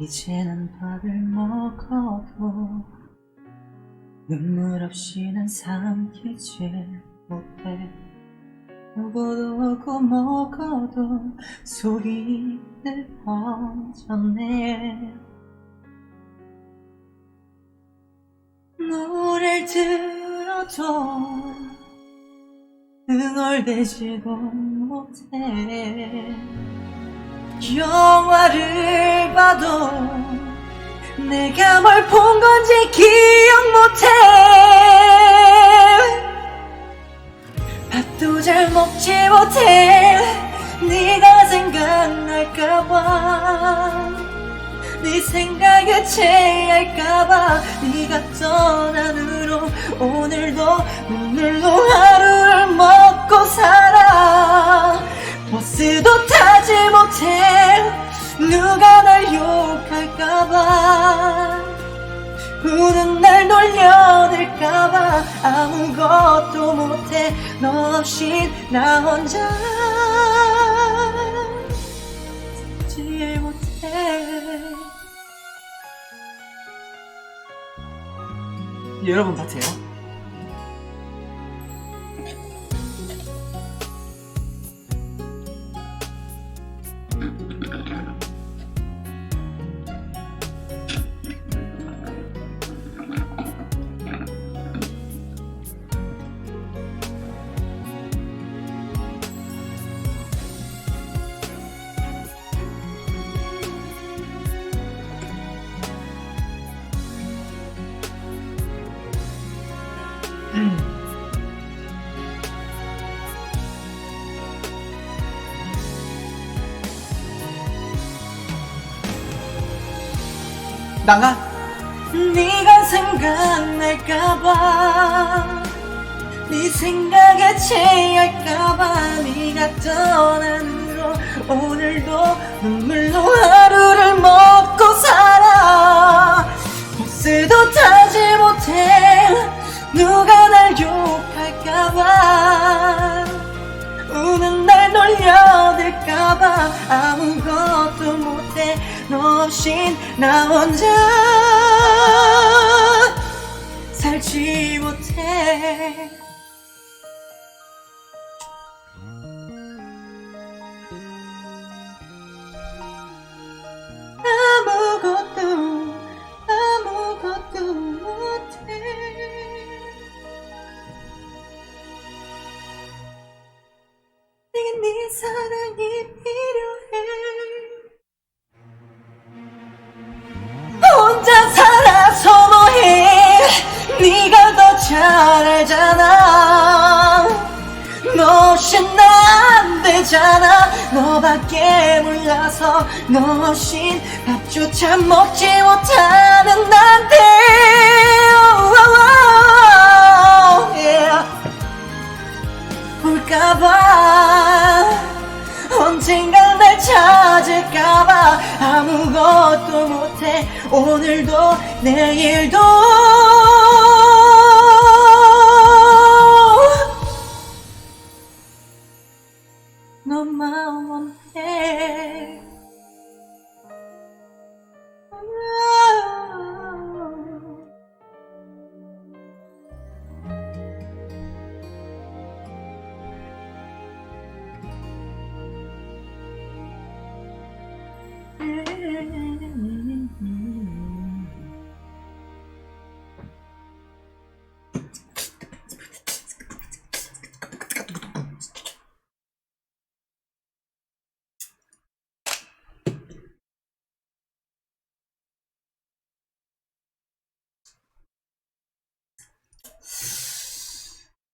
이제는 밥을 먹어도 눈물 없이 난 삼키지 못해. 누구도 오고 먹어도 속이 늘 퍼졌네. 노래를 들어도 응얼대지도 못해 영화를 봐도 내가 뭘 본 건지 기억 못해. 밥도 잘 먹지 못해. 네가 생각날까봐. 네 생각에 체할까봐. 네가 떠난 후로 오늘도 오늘도 아무것도 못해. 너 없인 나 혼자. 살지 못해. 여러분 같아요 나가. 네가 생각날까봐. 네 생각에 체할까봐. 네가 떠난 후로 오늘도 눈물로 없인 나 혼자 살지 못해. 아무것도 아무것도 못해. 내게 네 사랑이 필요 혼자 살아서 뭐해? 네가 더 잘 알잖아. 너 없인 나안 되잖아. 너밖에 몰라서 너 없인 밥조차 먹지 못하 떨어질까봐 아무것도 못해. 오늘도 내일도. 너만 원해.